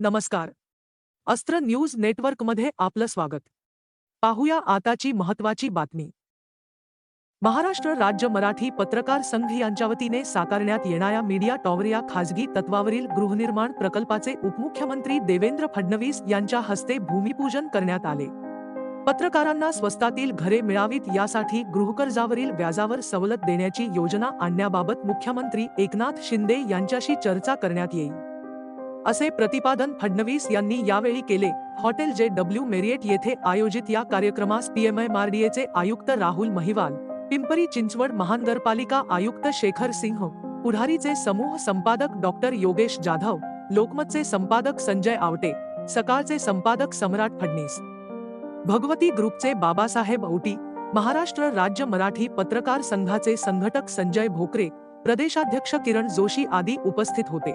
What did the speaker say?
नमस्कार. अस्त्र न्यूज नेटवर्कमध्ये आपलं स्वागत. पाहूया आताची महत्वाची बातमी. महाराष्ट्र राज्य मराठी पत्रकार संघ यांच्या वतीने साकारण्यात येणाऱ्या मीडिया टॉवर या खासगी तत्वावरील गृहनिर्माण प्रकल्पाचे उपमुख्यमंत्री देवेंद्र फडणवीस यांच्या हस्ते भूमिपूजन करण्यात आले. पत्रकारांना स्वस्तातील घरे मिळावीत यासाठी गृहकर्जावरील व्याजावर सवलत देण्याची योजना आणण्याबाबत मुख्यमंत्री एकनाथ शिंदे यांच्याशी चर्चा करण्यात येईल. असे प्रतिपादन फडणवीस यांनी यावेळी केले. हॉटेल जे डब्ल्यू मेरिएट येथे आयोजित या कार्यक्रमास पीएमएमआरडीएचे आयुक्त राहुल महिवाल पिंपरी चिंचवड महानगरपालिका आयुक्त शेखर सिंह पुढारीचे समूह संपादक डॉक्टर योगेश जाधव लोकमतचे संपादक संजय आवटे सकाळचे संपादक सम्राट फडणीस. भगवती ग्रुपचे बाबासाहेब औटी महाराष्ट्र राज्य मराठी पत्रकार संघाचे संघटक संजय भोकरे प्रदेशाध्यक्ष किरण जोशी आदी उपस्थित होते.